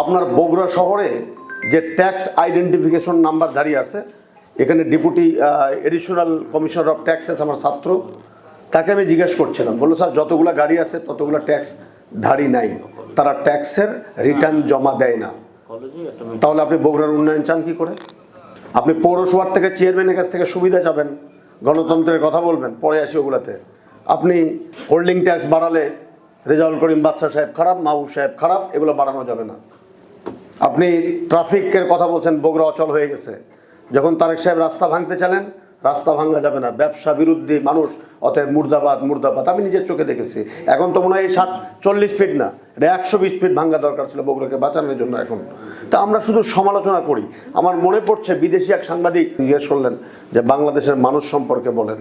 আপনার বগুড়া শহরে যে ট্যাক্স আইডেন্টিফিকেশন নাম্বার দাঁড়িয়ে আছে এখানে deputy additional commissioner of taxes আমার ছাত্র তাকে আমি জিজ্ঞেস করছিলাম বলল স্যার যতগুলো গাড়ি আছে ততগুলো ট্যাক্স ধারি নাই তারা ট্যাক্সের রিটার্ন জমা দেয় না। তাহলে আপনি বগুড়ার উন্নয়ন চান কি করে? আপনি পৌরসভার থেকে চেয়ারম্যানের কাছ থেকে সুবিধা চাবেন গণতন্ত্রের কথা বলবেন পরে আসি ওগুলাতে। আপনি হোল্ডিং ট্যাক্স বাড়ালে রেজাউল করিম বাদশা সাহেব খারাপ মাহবুব সাহেব খারাপ এগুলো বাড়ানো যাবে না। আপনি ট্রাফিকের কথা বলছেন, বগুড়া অচল হয়ে গেছে। যখন তারেক সাহেব রাস্তা ভাঙতে চালেন, রাস্তা ভাঙা যাবে না। ব্যবসা বিরুদ্ধে মানুষ, অতএব মুর্দাবাদ মুর্দাবাদ, আমি নিজের চোখে দেখেছি। এখন তো মনে হয় ষাট চল্লিশ ফিট না, এটা একশো বিশ ফিট ভাঙা দরকার ছিল বগুড়াকে বাঁচানোর জন্য এখন। তা আমরা শুধু সমালোচনা করি। আমার মনে পড়ছে বিদেশি এক সাংবাদিক জিজ্ঞেস করলেন যে, বাংলাদেশের মানুষ সম্পর্কে বলেন।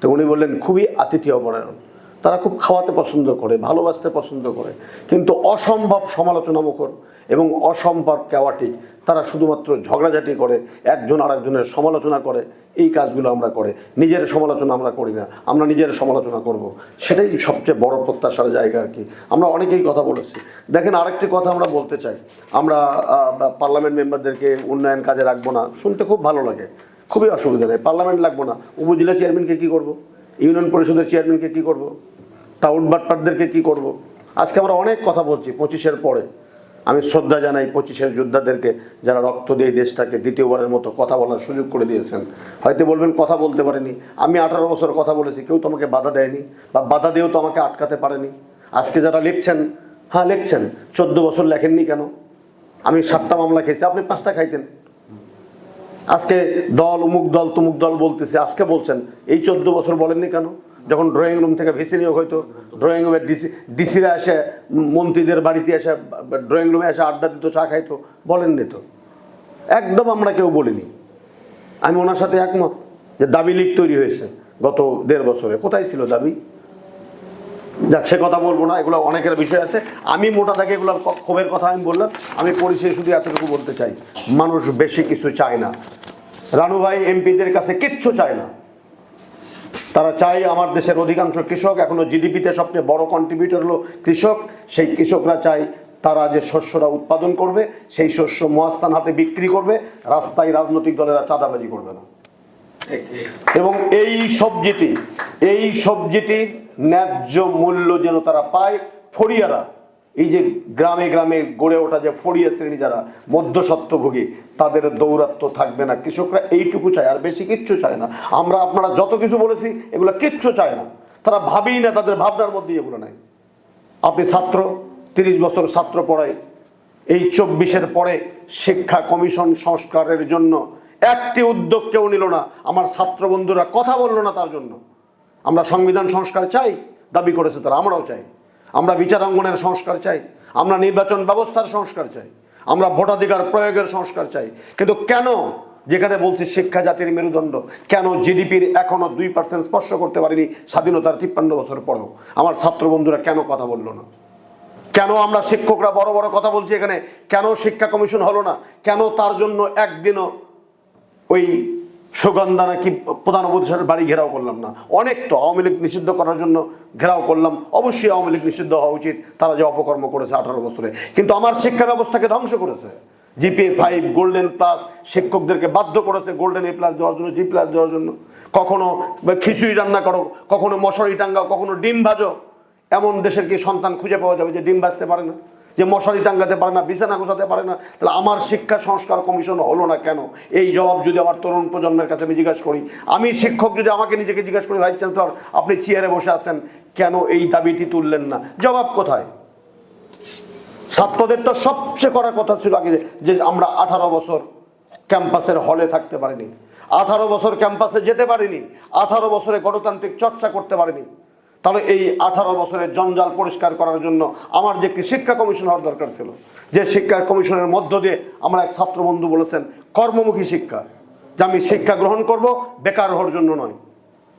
তো উনি বললেন, খুবই আতিথেয় পরায়ণ তারা খুব খাওয়াতে পছন্দ করে, ভালোবাসতে পছন্দ করে। কিন্তু অসম্ভব সমালোচনা মুখর এবং অসম্ভব কেওয়াটিক তারা শুধুমাত্র ঝগড়াঝাটি করে, একজন আরেকজনের সমালোচনা করে, এই কাজগুলো আমরা করে। নিজের সমালোচনা আমরা করি না, আমরা নিজের সমালোচনা করব। সেটাই সবচেয়ে বড় প্রত্যাশার জায়গা আর কি। আমরা অনেকেই কথা বলেছি। দেখেন আরেকটি কথা আমরা বলতে চাই। আমরা পার্লামেন্ট মেম্বারদেরকে উন্নয়ন কাজে রাখব না, শুনতে খুব ভালো লাগে। খুবই অসুবিধা নেই, পার্লামেন্ট লাগবো না। উপজেলা চেয়ারম্যানকে কী করব? ইউনিয়ন পরিষদের চেয়ারম্যানকে কী করব? টাউন বাটপারদেরকে কী করব? আজকে আমরা অনেক কথা বলছি পঁচিশের পরে। আমি শ্রদ্ধা জানাই পঁচিশের যোদ্ধাদেরকে যারা রক্ত দিয়ে দেশটাকে দ্বিতীয়বারের মতো কথা বলার সুযোগ করে দিয়েছেন। হয়তো বলবেন, কথা বলতে পারেনি। আমি আঠারো বছর কথা বলেছি, কেউ তো আমাকে বাধা দেয়নি বা বাধা দিয়েও তো আমাকে আটকাতে পারেনি। আজকে যারা লিখছেন হ্যাঁ লিখছেন, চোদ্দ বছর লেখেননি কেন? আমি সাতটা মামলা খেয়েছি, আপনি পাঁচটা খাইতেন। আজকে দল উমুক দল, তুমুক দল বলতেছে, আজকে বলছেন। এই চোদ্দ বছর বলেননি কেন? যখন ড্রয়িং রুম থেকে ভিসি নিয়োগ হয়তো ড্রয়িং রুমে ডিসি ডিসিরা এসে, মন্ত্রীদের বাড়িতে এসে ড্রয়িং রুমে এসে আড্ডা দিত, চা খাইতো, বলেননি তো? একদম আমরা কেউ বলিনি। আমি ওনার সাথে একমত যে দাবি লিগ তৈরি হয়েছে গত দেড় বছরে। কোথায় ছিল দাবি? যাক, সে কথা বলব না, এগুলো অনেকের বিষয় আছে। আমি মোটা দাগে এগুলো ক্ষোভের কথা আমি বললাম। আমি পরিচয় শুধু এতটুকু বলতে চাই, মানুষ বেশি কিছু চায় না। রানু ভাই এমপিদের কাছে কিচ্ছু চায় না। তারা চায় আমার দেশের অধিকাংশ কৃষক, এখনও জিডিপিতে সবচেয়ে বড় কন্ট্রিবিউটর হলো কৃষক। সেই কৃষকরা চায় তারা যে শস্যরা উৎপাদন করবে, সেই শস্য মহাস্থান হাতে বিক্রি করবে, রাস্তায় রাজনৈতিক দলেরা চাঁদাবাজি করবে না। এবং এই সবজিটি, এই সবজিটির ন্যায্য মূল্য যেন তারা পায়, ফড়িয়ারা এই যে গ্রামে গ্রামে গড়ে ওঠা যে ফড়িয়া শ্রেণি যারা মধ্যস্বত্বভোগী, তাদের দৌরাত্ম থাকবে না। কৃষকরা এইটুকু চায়, আর বেশি কিচ্ছু চায় না। আমরা আপনারা যত কিছু বলেছি, এগুলো কিচ্ছু চায় না। তারা ভাবেই না, তাদের ভাবনার মধ্যে এগুলো নাই। আপনি ছাত্র, তিরিশ বছর ছাত্র পড়ায়, এই চব্বিশের পরে শিক্ষা কমিশন সংস্কারের জন্য একটি উদ্যোগ কেউ নিল না। আমার ছাত্র বন্ধুরা কথা বলল না তার জন্য। আমরা সংবিধান সংস্কার চাই, দাবি করেছে তারা, আমরাও চাই। আমরা বিচারাঙ্গনের সংস্কার চাই, আমরা নির্বাচন ব্যবস্থার সংস্কার চাই, আমরা ভোটাধিকার প্রয়োগের সংস্কার চাই। কিন্তু কেন? যেখানে বলছি শিক্ষা জাতির মেরুদণ্ড, কেন জিডিপির এখনও দুই পার্সেন্ট স্পর্শ করতে পারিনি স্বাধীনতার তিপ্পান্ন বছর পরেও? আমার ছাত্র বন্ধুরা কেন কথা বলল না? কেন আমরা শিক্ষকরা বড় বড় কথা বলছি এখানে? কেন শিক্ষা কমিশন হলো না? কেন তার জন্য একদিনও ওই সুগন্ধা নাকি প্রধান উপদেশের বাড়ি ঘেরাও করলাম না। অনেক তো আওয়ামী লীগ নিষিদ্ধ করার জন্য ঘেরাও করলাম। অবশ্যই আওয়ামী লীগ নিষিদ্ধ হওয়া উচিত। তারা যে অপকর্ম করেছে আঠারো বছরে। কিন্তু আমার শিক্ষা ব্যবস্থাকে ধ্বংস করেছে। জিপি ফাইভ গোল্ডেন প্লাস শিক্ষকদেরকে বাধ্য করেছে গোল্ডেন এ প্লাস দেওয়ার জন্য জি প্লাস দেওয়ার জন্য। কখনো খিচুড়ি রান্না করো, কখনো মশারি টাঙ্গাও কখনো ডিম ভাজো। এমন দেশের কি সন্তান খুঁজে পাওয়া যাবে যে ডিম ভাজতে পারে না? যে মশারি টাঙ্গাতে পারে না, বিছানা গোছাতে পারে না, তাহলে আমার শিক্ষা সংস্কার কমিশন হলো না কেন? এই জবাব যদি আমার তরুণ প্রজন্মের কাছে আমি জিজ্ঞাসা করি, আমি শিক্ষক যদি আমাকে নিজেকে জিজ্ঞাসা করি ভাইস চ্যান্সেলর, আপনি চেয়ারে বসে আছেন, কেন এই দাবিটি তুললেন না? জবাব কোথায়? ছাত্রদের তো সবচেয়ে করার কথা ছিল আগে, যে আমরা আঠারো বছর ক্যাম্পাসের হলে থাকতে পারিনি। আঠারো বছর ক্যাম্পাসে যেতে পারিনি। আঠারো বছরে গণতান্ত্রিক চর্চা করতে পারিনি। তাহলে এই আঠারো বছরের জঞ্জাল পরিষ্কার করার জন্য আমার যে একটি শিক্ষা কমিশন হওয়ার দরকার ছিল যে শিক্ষা কমিশনের মধ্য দিয়ে আমরা এক ছাত্র বন্ধু বলেছেন কর্মমুখী শিক্ষা যে আমি শিক্ষা গ্রহণ করব বেকার হওয়ার জন্য নয়।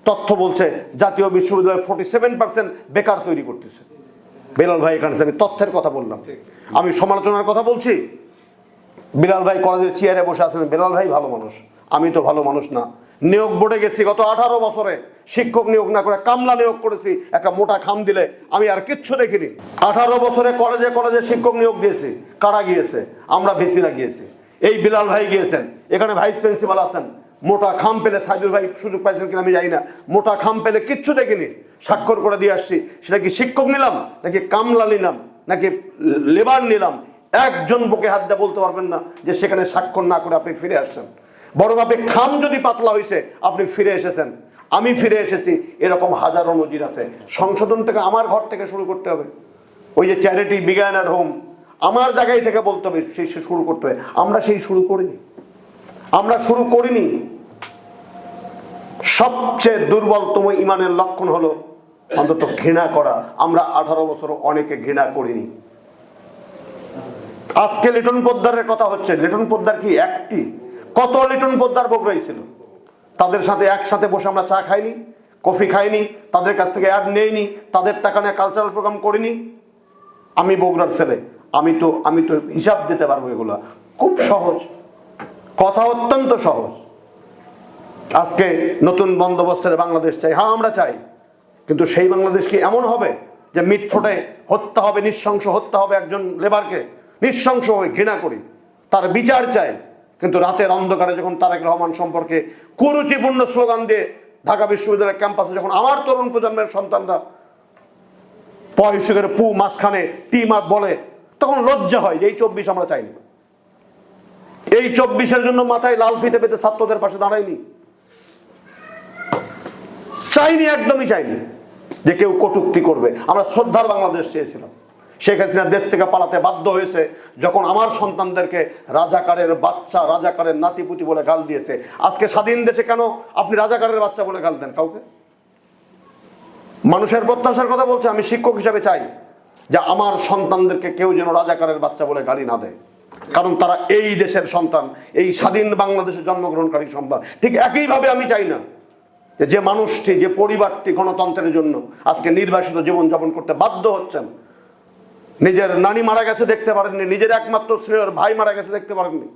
তথ্য বলছে জাতীয় বিশ্ববিদ্যালয় ফোর্টি সেভেন পার্সেন্ট বেকার তৈরি করতেছে। বেলাল ভাই এখানে আমি তথ্যের কথা বললাম আমি সমালোচনার কথা বলছি। বিলাল ভাই কলেজের চেয়ারে বসে আছেন। বেলাল ভাই ভালো মানুষ আমি তো ভালো মানুষ না। নিয়োগ বোর্ডে গেছি গত আঠারো বছরে। শিক্ষক নিয়োগ না করে কামলা নিয়োগ করেছি। একটা মোটা খাম দিলে আমি আর কিচ্ছু দেখিনি। আঠারো বছরে কলেজে কলেজে শিক্ষক নিয়োগ দিয়েছি। কারা গিয়েছে? আমরা ভিসিরা গিয়েছি। এই বিলাল ভাই গিয়েছেন। এখানে ভাইস প্রিন্সিপাল আছেন। মোটা খাম পেলে সাইদুল ভাই সুযোগ পাইছেন কিনা আমি জানি না। মোটা খাম পেলে কিচ্ছু দেখিনি। স্বাক্ষর করে দিয়ে আসছি। সেটা কি শিক্ষক নিলাম, নাকি কামলা নিলাম, নাকি লেবার নিলাম? একজন বুকে হাত দিয়ে বলতে পারবেন না যে সেখানে স্বাক্ষর না করে আপনি ফিরে আসছেন। বরং আপনি খাম যদি পাতলা হয়েছে আপনি ফিরে এসেছেন। আমি ফিরে এসেছি, এরকম হাজারো নজির আছে। সংশোধন থেকে আমার ঘর থেকে শুরু করতে হবে। ওই যে চ্যারিটি বিজ্ঞান অ্যাট হোম আমার জায়গায় থেকে বলতে হবে সেই সে শুরু করতে হবে। আমরা সেই শুরু করিনি। আমরা শুরু করিনি। সবচেয়ে দুর্বলতম ইমানের লক্ষণ হলো অন্তত ঘৃণা করা। আমরা আঠারো বছর অনেকে ঘৃণা করিনি। আজকে লিটন পোদ্দারের কথা হচ্ছে। লিটন পোদ্দার কি? একটি। কত লিটন পোদ্দার বগুড়াই ছিল তাদের সাথে একসাথে বসে আমরা চা খাইনি, কফি খাইনি, তাদের কাছ থেকে অ্যাড নেইনি, তাদের টাকা নিয়ে কালচারাল প্রোগ্রাম করিনি। আমি বগুড়ার ছেলে, আমি তো আমি তো হিসাব দিতে পারব এগুলো। খুব সহজ। কথা অত্যন্ত সহজ। আজকে নতুন বন্দোবস্তের বাংলাদেশ চাই। হ্যাঁ আমরা চাই। কিন্তু সেই বাংলাদেশ কি এমন হবে যে মিট ফোটে হত্যা হবে, নিঃশংস হত্যা হবে একজন লেবারকে নিঃশংস হয়ে ঘৃণা করি। তার বিচার চাই। কিন্তু রাতের অন্ধকারে যখন তারেক রহমান সম্পর্কে কুরুচিপূর্ণ স্লোগান দিয়ে ঢাকা বিশ্ববিদ্যালয়ের ক্যাম্পাসে যখন আমার তরুণ প্রজন্মের সন্তানরা পয়সুকের পু মাঝখানে টিম আর বলে, তখন লজ্জা হয় যে এই চব্বিশ আমরা চাইনি। এই চব্বিশের জন্য মাথায় লাল ফিতে পেতে ছাত্রদের পাশে দাঁড়ায়নি। চাইনি, একদমই চাইনি যে কেউ কটুক্তি করবে। আমরা শ্রদ্ধার বাংলাদেশ চেয়েছিলাম। শেখ হাসিনা দেশ থেকে পালাতে বাধ্য হয়েছে যখন আমার সন্তানদেরকে রাজাকারের বাচ্চা, রাজাকারের নাতিপুতি বলে গাল দিয়েছে। আজকে স্বাধীন দেশে কেন আপনি রাজাকারের বাচ্চা বলে গাল দেন কাউকে? মানুষের প্রত্যাশার কথা বলছে, আমি শিক্ষক হিসাবে চাই যে আমার সন্তানদেরকে কেউ যেন রাজাকারের বাচ্চা বলে গালি না দেয়। কারণ তারা এই দেশের সন্তান, এই স্বাধীন বাংলাদেশে জন্মগ্রহণকারী সন্তান। ঠিক একইভাবে আমি চাই না যে মানুষটি, যে পরিবারটি গণতন্ত্রের জন্য আজকে নির্বাসিত জীবনযাপন করতে বাধ্য হচ্ছেন নিজের নানি মারা গেছে দেখতে পারেননি, নিজের একমাত্র স্নেহের ভাই মারা গেছে দেখতে পারেননি।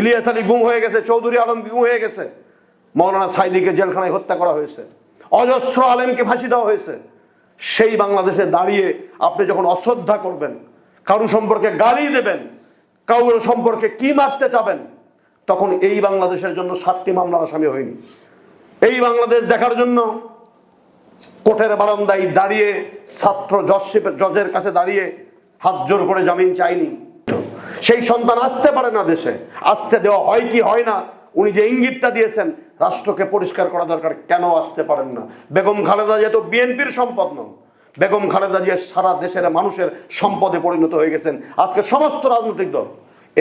ইলিয়াস আলী গুম হয়ে গেছে, চৌধুরী আলম গুম হয়ে গেছে, মৌলানা সাইদিকে জেলখানায় হত্যা করা হয়েছে, অজস্র আলেমকে ফাঁসি দেওয়া হয়েছে। সেই বাংলাদেশে দাঁড়িয়ে আপনি যখন অশ্রদ্ধা করবেন, কারু সম্পর্কে গালি দেবেন কারোর সম্পর্কে কি মারতে চাবেন, তখন এই বাংলাদেশের জন্য সাতটি মামলার আসামি হয়নি। এই বাংলাদেশ দেখার জন্য কোর্টের বারান্দায় দাঁড়িয়ে, ছাত্র জজের কাছে দাঁড়িয়ে হাত জোর করে জামিন চাইনি। সেই সন্তান আসতে পারে না দেশে। আসতে দেওয়া হয় কি হয় না, উনি যে ইঙ্গিতটা দিয়েছেন, রাষ্ট্রকে পরিষ্কার করা দরকার, কেন আসতে পারেন না? বেগম খালেদা জিয়া তো বিএনপির সম্পদ নন। বেগম খালেদা জিয়া সারা দেশের মানুষের সম্পদে পরিণত হয়ে গেছেন। আজকে সমস্ত রাজনৈতিক দল,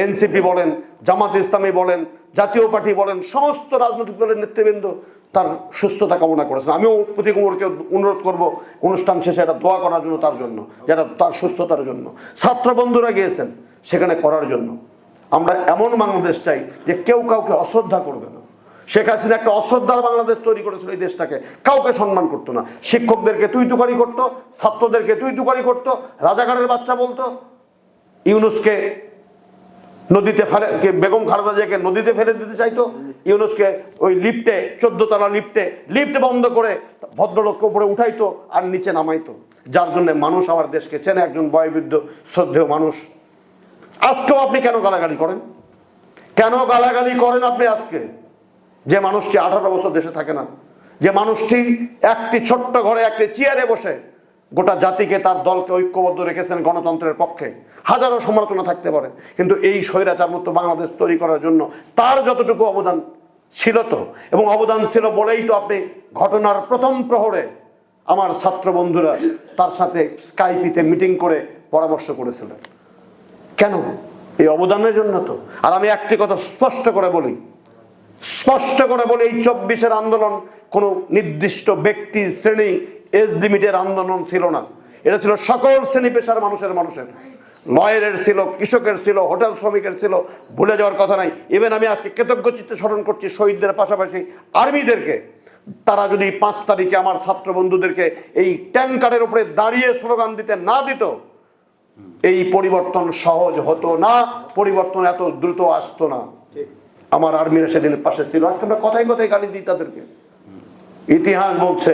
এনসিপি বলেন, জামাত ইসলামী বলেন, জাতীয় পার্টি বলেন, সমস্ত রাজনৈতিক দলের নেতৃবৃন্দ তার সুস্থতা কামনা করেছেন। আমিও প্রতি কুমারকে অনুরোধ করব অনুষ্ঠান শেষে এটা দোয়া করার জন্য তার জন্য যারা তার সুস্থতার জন্য। ছাত্র বন্ধুরা গিয়েছেন সেখানে করার জন্য। আমরা এমন বাংলাদেশ চাই যে কেউ কাউকে অশ্রদ্ধা করবে না। শেখ হাসিনা একটা অশ্রদ্ধার বাংলাদেশ তৈরি করেছিল এই দেশটাকে। কাউকে সম্মান করতো না। শিক্ষকদেরকে তুই তুকারি করতো, ছাত্রদেরকে তুই তুকারি করতো রাজাঘাটের বাচ্চা বলতো। ইউনুসকে নদীতে ফেলে বেগম খালেদা জিয়াকে নদীতে ফেলে দিতে চাইতো। ইউনুসকে ওই লিফটে চোদ্দ তলা লিফটে, লিফট বন্ধ করে ভদ্রলোককে উপরে উঠাইতো আর নিচে নামাইতো। যার জন্য মানুষ আমার দেশকে চেনে, একজন বয়বৃদ্ধ, শ্রদ্ধেয় মানুষ। আজকেও আপনি কেন গালাগালি করেন? কেন গালাগালি করেন আপনি আজকে? যে মানুষটি আঠারো বছর দেশে থাকে না, যে মানুষটি একটি ছোট্ট ঘরে একটি চেয়ারে বসে গোটা জাতিকে তার দলকে ঐক্যবদ্ধ রেখেছেন গণতন্ত্রের পক্ষে। হাজারো সমালোচনা থাকতে পারে, কিন্তু এই স্বৈরাচার মুক্ত বাংলাদেশ তৈরি করার জন্য তার যতটুকু অবদান ছিল তো, এবং অবদান ছিল বলেই তো আপনি ঘটনার প্রথম প্রহরে আমার ছাত্র বন্ধুরা তার সাথে স্কাইপিতে মিটিং করে পরামর্শ করেছিলেন। কেন? এই অবদানের জন্য তো। আর আমি একটি কথা স্পষ্ট করে বলি। স্পষ্ট করে বলি, এই চব্বিশের আন্দোলন কোনো নির্দিষ্ট ব্যক্তি, শ্রেণি এজ লিমিটের আন্দোলন ছিল না। এটা ছিল সকল শ্রেণি পেশার মানুষের মানুষের। লয়ারের ছিল, কৃষকের ছিল, হোটেল শ্রমিকের ছিল, ভুলে যাওয়ার কথা নাই। ইভেন আমি আজকে কৃতজ্ঞ চিত্তে স্মরণ করছি শহীদদের পাশাপাশি আর্মিদেরকে। তারা যদি পাঁচ তারিখে আমার ছাত্র বন্ধুদেরকে এই ট্যাঙ্কারের উপরে দাঁড়িয়ে স্লোগান দিতে না দিত, এই পরিবর্তন সহজ হতো না, পরিবর্তন এত দ্রুত আসতো না। আমার আর্মিরা সেদিন পাশে ছিল। আজকে আমরা কথাই কথাই গালি দিই তাদেরকে। ইতিহাস বলছে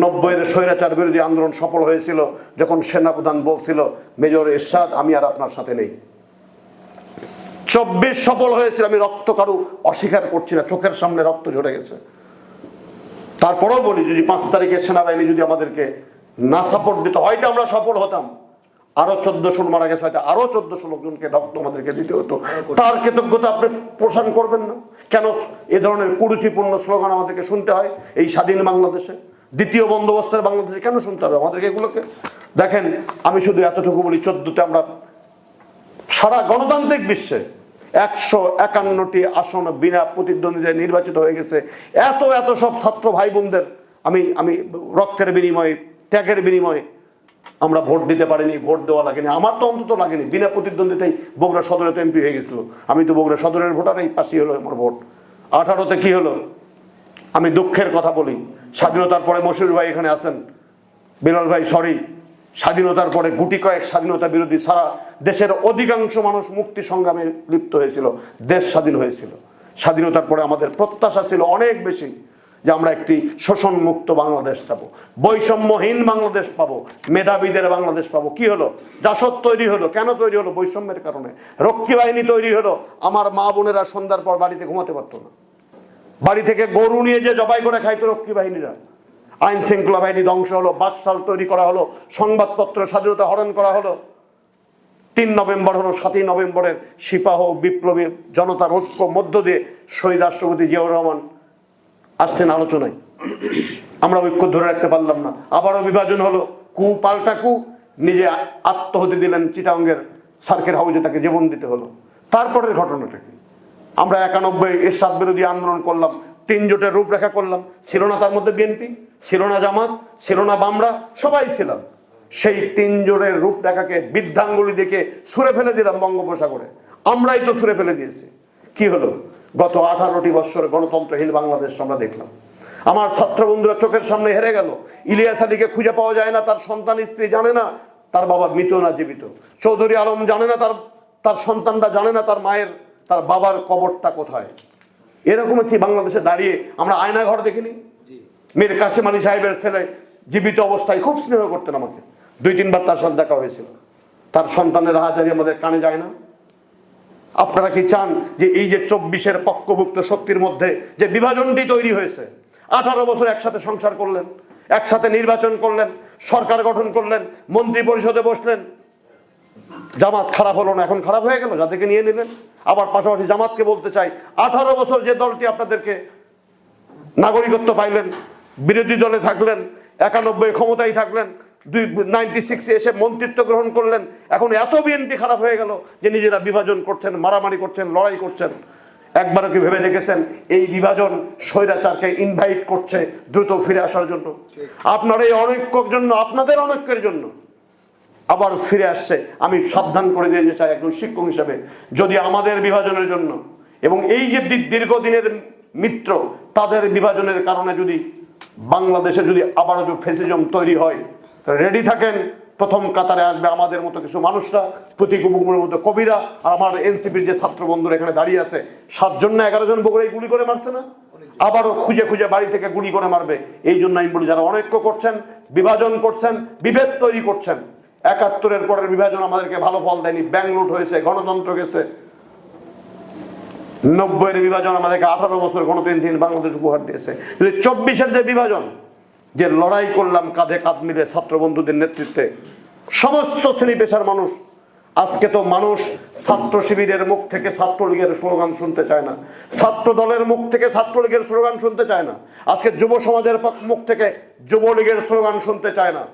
নব্বইয়ের স্বৈরাচার বিরোধী আন্দোলন সফল হয়েছিল, যখন সেনাপ্রধান বলছিল, মেজর এরশাদ, আমি আর আপনার সাথে নেই। চব্বিশ সফল হয়েছিল, আমি রক্ত কারু অস্বীকার করছি না, চোখের সামনে রক্ত ঝরে গেছে। তারপরেও বলি, যদি পাঁচ তারিখে সেনাবাহিনী যদি আমাদেরকে না সাপোর্ট দিত, হয়তো আমরা সফল হতাম। আরও চোদ্দশো মারা গেছে, হয়তো আরও চোদ্দশো লোকজনকে রক্ত আমাদেরকে দিতে হতো। তার কৃতজ্ঞতা আপনি পোষণ করবেন না। কেন? এ ধরনের কুরুচিপূর্ণ স্লোগান আমাদেরকে শুনতে হয়, এই স্বাধীন বাংলাদেশে। দ্বিতীয় বন্দোবস্তের বাংলাদেশে কেন শুনতে হবে? আমাদেরকে এগুলোকে দেখেন, আমি শুধু এতটুকু বলি, চোদ্দতে আমরা সারা গণতান্ত্রিক বিশ্বে একশো একান্নটি আসন বিনা প্রতিদ্বন্দ্বিতায় নির্বাচিত হয়ে গেছে। এত এত সব ছাত্র ভাই বোনদের আমি আমি রক্তের বিনিময়ে, ত্যাগের বিনিময়ে আমরা ভোট দিতে পারিনি, ভোট দেওয়া লাগেনি। আমার তো অন্তত লাগেনি, বিনা প্রতিদ্বন্দ্বিতায় বগুড়া সদরে তো এমপি হয়ে গেছিল। আমি তো বগুড়া সদরের ভোটার, এই পাশেই হলো আমার ভোট। আঠারোতে কি হলো? আমি দুঃখের কথা বলি স্বাধীনতার পরে মশুর ভাই এখানে আছেন। বিলাল ভাই সরি স্বাধীনতার পরে গুটি কয়েক স্বাধীনতা বিরোধী সারা দেশের অধিকাংশ মানুষ মুক্তি সংগ্রামে লিপ্ত হয়েছিল, দেশ স্বাধীন হয়েছিল। স্বাধীনতার পরে আমাদের প্রত্যাশা ছিল অনেক বেশি যে আমরা একটি শোষণ মুক্ত বাংলাদেশ পাবো, বৈষম্যহীন বাংলাদেশ পাবো, মেধাবীদের বাংলাদেশ পাবো। কি হলো? জাসদ তৈরি হলো, কেন তৈরি হলো? বৈষম্যের কারণে। রক্ষী বাহিনী তৈরি হলো, আমার মা বোনেরা সন্ধ্যার পর বাড়িতে ঘুমাতে পারতো না। বাড়ি থেকে গরু নিয়ে যে জবাই করে খাইতো রক্ষী বাহিনীরা। আইন শৃঙ্খলা বাহিনী ধ্বংস হলো, বাকশাল তৈরি করা হলো, সংবাদপত্র স্বাধীনতা হরণ করা হলো। তিন নভেম্বর হলো সাতই নভেম্বরের সিপাহ বিপ্লবী জনতার ঐক্য মধ্য দিয়ে শহীদ রাষ্ট্রপতি জিয়াউর রহমান আসছেন আলোচনায়। আমরা ঐক্য ধরে রাখতে পারলাম না। আবারও বিভাজন হলো, কু পাল্টা কু, নিজে আত্মহতি দিলেন চিটাঙ্গের সার্কের হাউজে তাকে জীবন দিতে হলো। তারপরের ঘটনাটা কি? আমরা একানব্বই এরশাদ বিরোধী আন্দোলন করলাম, তিন জোটের রূপরেখা করলাম। ছিল না তার মধ্যে বিএনপি, ছিল না জামাত, ছিল না বামরা, সবাই ছিলাম। সেই তিন জোটের রূপরেখাকে বৃদ্ধাঙ্গুলি দেখে ছুঁড়ে ফেলে দিলাম বঙ্গোপসাগরে। আমরাই তো ছুঁড়ে ফেলে দিয়েছি। কি হলো? গত আঠারোটি বৎসর গণতন্ত্রহীন বাংলাদেশ আমরা দেখলাম। আমার ছাত্র বন্ধুরা চোখের সামনে হেরে গেল। ইলিয়াস আলীকে খুঁজে পাওয়া যায় না, তার সন্তান, স্ত্রী জানে না, তার বাবা মৃত না জীবিত। চৌধুরী আলম জানে না, তার তার সন্তানরা জানে না, তার মায়ের তার বাবার কবরটা কোথায়? এরকম কি বাংলাদেশে দাঁড়িয়ে আমরা আয়না ঘর দেখিনি মীর কাসিম আলী সাহেবের ছেলে জীবিত অবস্থায় খুব স্নেহ করতেন আমাকে। দুই তিনবার তার সাথে দেখা হয়েছিল। তার সন্তানের হাজারি আমাদের কানে যায় না। আপনারা কি চান যে এই যে চব্বিশের পক্ষভুক্ত শক্তির মধ্যে যে বিভাজনটি তৈরি হয়েছে আঠারো বছর একসাথে সংসার করলেন একসাথে নির্বাচন করলেন সরকার গঠন করলেন মন্ত্রী পরিষদে বসলেন জামাত খারাপ হলো না, এখন খারাপ হয়ে গেল, যাদেরকে নিয়ে নেবেন। আবার পাশাপাশি জামাতকে বলতে চাই, আঠারো বছর যে দলটি আপনাদেরকে নাগরিকত্ব পাইলেন, বিরোধী দলে থাকলেন, একানব্বই ক্ষমতায় থাকলেন, দুই নাইনটি সিক্সে এসে মন্ত্রিত্ব গ্রহণ করলেন, এখন এত বিএনপি খারাপ হয়ে গেল যে নিজেরা বিভাজন করছেন, মারামারি করছেন, লড়াই করছেন। একবারও কি ভেবে দেখেছেন? এই বিভাজন স্বৈরাচারকে ইনভাইট করছে, দ্রুত ফিরে আসার জন্য। আপনার এই অনৈক্যর জন্য, আপনাদের অনৈক্যের জন্য। আবার ফিরে আসছে। আমি সাবধান করে দিয়ে চাই একজন শিক্ষক হিসাবে। যদি আমাদের বিভাজনের জন্য এবং এই যে দীর্ঘদিনের মিত্র, তাদের বিভাজনের কারণে যদি বাংলাদেশে যদি আবারও ফেসিজম তৈরি হয় রেডি থাকেন। প্রথম কাতারে আসবে আমাদের মতো কিছু মানুষরা, প্রতীক মতো কবিরা, আর আমার এনসিপির যে ছাত্র বন্ধুরা এখানে দাঁড়িয়ে আছে, সাতজন না এগারো জন বগুড়াই গুলি করে মারছে না? আবারও খুঁজে খুঁজে বাড়ি থেকে গুলি করে মারবে। এই জন্য আমি বলি, যারা অনৈক্য করছেন, বিভাজন করছেন, বিভেদ তৈরি করছেন একাত্তরের পরের বিভাজন আমাদেরকে ভালো ফল দেয়নি ব্যাংলুট হয়েছে, গণতন্ত্র গেছে। নব্বইয়ের বিভাজন আমাদেরকে আঠারো বছর গণতন্ত্রহীন বাংলাদেশ উপহার দিয়েছে। যদি চব্বিশের যে বিভাজন, যে লড়াই করলাম কাঁধে কাঁধ মিলে ছাত্র বন্ধুদের নেতৃত্বে, সমস্ত শ্রেণি পেশার মানুষ, আজকে তো মানুষ ছাত্র শিবিরের মুখ থেকে ছাত্রলীগের স্লোগান শুনতে চায় না। ছাত্র দলের মুখ থেকে ছাত্রলীগের স্লোগান শুনতে চায় না। আজকে যুব সমাজের মুখ থেকে যুবলীগের স্লোগান শুনতে চায় না।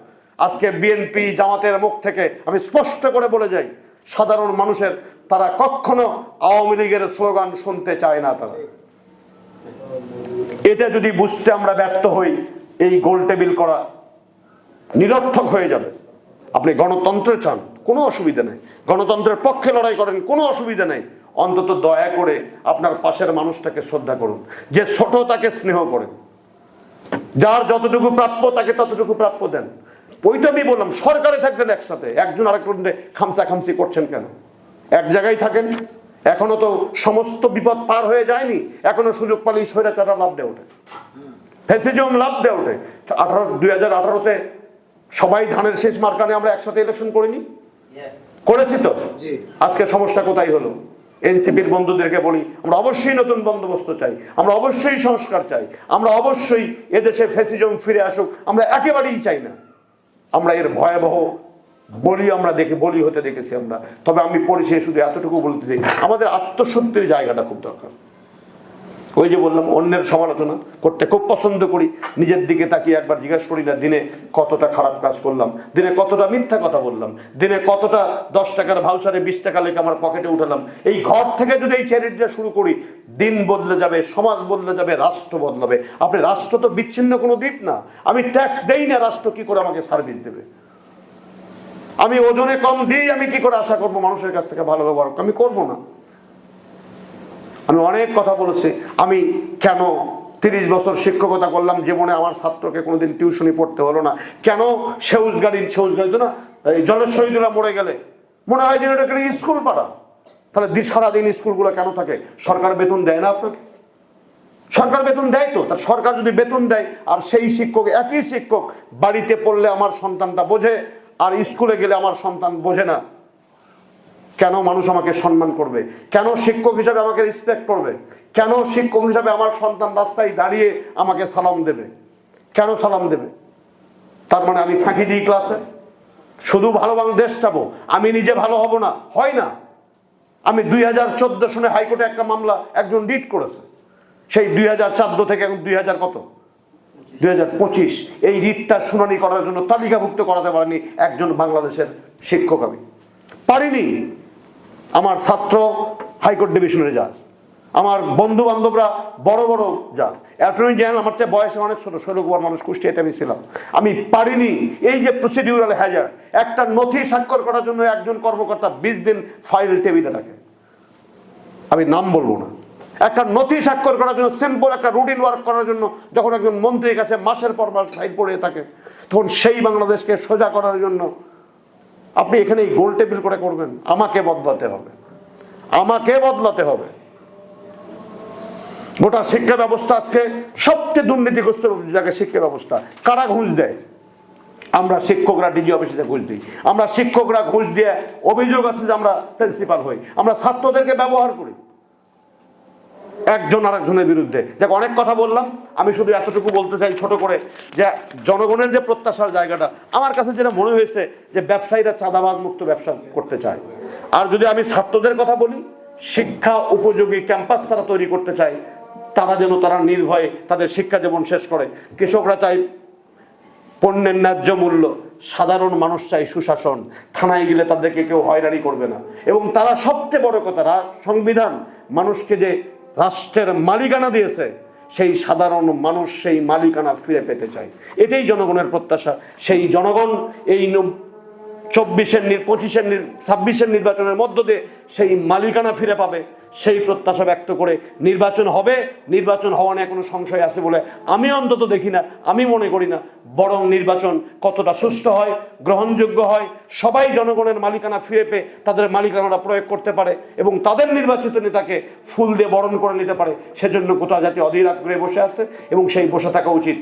আজকে বিএনপি জামাতের মুখ থেকে আমি স্পষ্ট করে বলে যাই, সাধারণ মানুষের তারা কখনো আওয়ামী লীগের স্লোগান শুনতে চায় না তারা। এটা যদি বুঝতে আমরা ব্যর্থ হই, এই গোল টেবিল করা নিরর্থক হয়ে যাবে। আপনি গণতন্ত্র চান, কোনো অসুবিধা নেই। গণতন্ত্রের পক্ষে লড়াই করেন, কোনো অসুবিধা নেই। অন্তত দয়া করে আপনার পাশের মানুষটাকে শ্রদ্ধা করুন, যে ছোট তাকে স্নেহ করেন যার যতটুকু প্রাপ্য তাকে ততটুকু প্রাপ্য দেন। ওইটা আমি বললাম সরকারে থাকবেন একসাথে। একজন আরেকজনকে খামসা খামসি করছেন কেন? এক জায়গায় থাকেন এখনও তো সমস্ত বিপদ পার হয়ে যায়নি এখনও সুযোগ পালেই স্বৈরাচারা লাভ দেয় ওঠে। ফেসিজম লাভ দেয় ওঠে। আঠারো দুই হাজার আঠারোতে সবাই ধানের শেষ মার্কানে আমরা একসাথে ইলেকশন করিনি? করেছি তো। আজকে সমস্যা কোথায় হলো? এনসিপির বন্ধুদেরকে বলি আমরা অবশ্যই নতুন বন্দোবস্ত চাই আমরা অবশ্যই সংস্কার চাই আমরা অবশ্যই এদেশে ফেসিজম ফিরে আসুক আমরা একেবারেই চাই না। আমরা এর ভয়াবহ বলি আমরা দেখে, বলি হতে দেখেছি আমরা। তবে আমি পরিচয় শুধু এতটুকু বলতে চাই, আমাদের আত্মসত্যের জায়গাটা খুব দরকার। ওই যে বললাম, অন্যের সমালোচনা করতে খুব পছন্দ করি। নিজের দিকে তাকিয়ে একবার জিজ্ঞেস করি না, দিনে কতটা খারাপ কাজ করলাম, দিনে কতটা মিথ্যা কথা বললাম, দিনে কতটা দশ টাকার ভাউচারে বিশ টাকা লেখা আমার পকেটে উঠালাম। এই ঘর থেকে যদি এই চ্যারিটিটা শুরু করি, দিন বদলে যাবে, সমাজ বদলে যাবে, রাষ্ট্র বদলাবে। আপনি রাষ্ট্র তো বিচ্ছিন্ন কোনো দ্বীপ না। আমি ট্যাক্স দেই না, রাষ্ট্র কি করে আমাকে সার্ভিস দেবে? আমি ওজনে কম দিই, আমি কি করে আশা করব মানুষের কাছ থেকে ভালো ব্যবহার আমি করব না। আমি অনেক কথা বলেছি। আমি কেন তিরিশ বছর শিক্ষকতা করলাম, জীবনে আমার ছাত্রকে কোনোদিন টিউশনি পড়তে হলো না। কেন সেউজ গাড়ি সেউজ গাড়ি তো না, এই জলেশ্বরীদুলা মরে গেলে? মনে হয় যেন এটা একটা স্কুল পাড়া। তাহলে সারাদিন স্কুলগুলো কেন থাকে? সরকার বেতন দেয় না আপনাকে? সরকার বেতন দেয় তো? তার সরকার যদি বেতন দেয়, আর সেই শিক্ষক একই শিক্ষক বাড়িতে পড়লে আমার সন্তানটা বোঝে, আর স্কুলে গেলে আমার সন্তান বোঝে না। কেন মানুষ আমাকে সম্মান করবে? কেন শিক্ষক হিসাবে আমাকে রেসপেক্ট করবে? কেন শিক্ষক হিসাবে আমার সন্তান রাস্তায় দাঁড়িয়ে আমাকে সালাম দেবে? কেন সালাম দেবে? তার মানে আমি ফাঁকি দিই ক্লাসে শুধু ভালো বাংলাদেশ যাব আমি নিজে ভালো হব না, হয় না। আমি দুই হাজার চোদ্দ সনে হাইকোর্টে একটা মামলা একজন রিট করেছে। সেই দুই হাজার চোদ্দ থেকে এখন দুই হাজার কত? দুই হাজার পঁচিশ। এই রিটটা শুনানি করার জন্য তালিকাভুক্ত করাতে পারেনি একজন বাংলাদেশের শিক্ষক আমি। পারিনি। আমার ছাত্র হাইকোর্ট ডিভিশনের জাজ, আমার বন্ধু বান্ধবরা বড় বড় জাজ, অ্যাটর্নি জেনারেল আমার চেয়ে বয়সে অনেক ছোট শৈলকুমার মানুষ কুষ্টিয়াতে আমি ছিলাম। আমি পারিনি এই যে প্রসিডিউরাল হ্যাজার একটা নথি স্বাক্ষর করার জন্য একজন কর্মকর্তা বিশ দিন ফাইল টেবিলে রাখে আমি নাম বলব না। একটা নথি স্বাক্ষর করার জন্য সিম্পল একটা রুটিন ওয়ার্ক করার জন্য যখন একজন মন্ত্রীর কাছে মাসের পর মাস ফাইল পড়ে থাকে, তখন সেই বাংলাদেশকে সোজা করার জন্য আপনি এখানে এই গোল টেবিল করে করবেন। আমাকে বদলাতে হবে। আমাকে বদলাতে হবে। গোটা শিক্ষা ব্যবস্থা আজকে সবচেয়ে দুর্নীতিগ্রস্ত জায়গায় শিক্ষা ব্যবস্থা। কারা ঘুষ দেয়? আমরা শিক্ষকরা ডিজি অফিসে ঘুষ দিই। আমরা শিক্ষকরা ঘুষ দিয়ে অভিযোগ আছে যে আমরা প্রিন্সিপাল হই। আমরা ছাত্রদেরকে ব্যবহার করি। একজন আরেকজনের বিরুদ্ধে। দেখ, অনেক কথা বললাম, আমি শুধু এতটুকু বলতে চাই ছোট করে যে জনগণের যে প্রত্যাশার জায়গাটা, আমার কাছে যেটা মনে হয়েছে যে ব্যবসায়ীরা চাঁদাবাজ মুক্ত ব্যবসা করতে চায়। আর যদি আমি ছাত্রদের কথা বলি, শিক্ষা উপযোগী ক্যাম্পাস তারা তৈরি করতে চায়, তারা যেন তারা নির্ভয়ে তাদের শিক্ষা জীবন শেষ করে। কৃষকরা চায় পণ্যের ন্যায্য মূল্য, সাধারণ মানুষ চাই সুশাসন, থানায় গেলে তাদেরকে কেউ হয়রানি করবে না। এবং তারা সবচেয়ে বড় কথা সংবিধান, মানুষকে যে রাষ্ট্রের মালিকানা দিয়েছে, সেই সাধারণ মানুষ সেই মালিকানা ফিরে পেতে চায়। এটাই জনগণের প্রত্যাশা। সেই জনগণ এই চব্বিশের পঁচিশের ছাব্বিশের নির্বাচনের মধ্য দিয়ে সেই মালিকানা ফিরে পাবে, সেই প্রত্যাশা ব্যক্ত করে নির্বাচন হবে, নির্বাচন হওয়া নিয়ে কোনো সংশয় আছে বলে আমি অন্তত দেখি না, আমি মনে করি না। বরং নির্বাচন কতটা সুষ্ঠু হয়, গ্রহণযোগ্য হয়, সবাই জনগণের মালিকানা ফিরে পেয়ে তাদের মালিকানাটা প্রয়োগ করতে পারে এবং তাদের নির্বাচিত নেতাকে ফুল দিয়ে বরণ করে নিতে পারে, সেজন্য গোটা জাতি অধীর আগ্রহে বসে আছে এবং সেই বসে থাকা উচিত।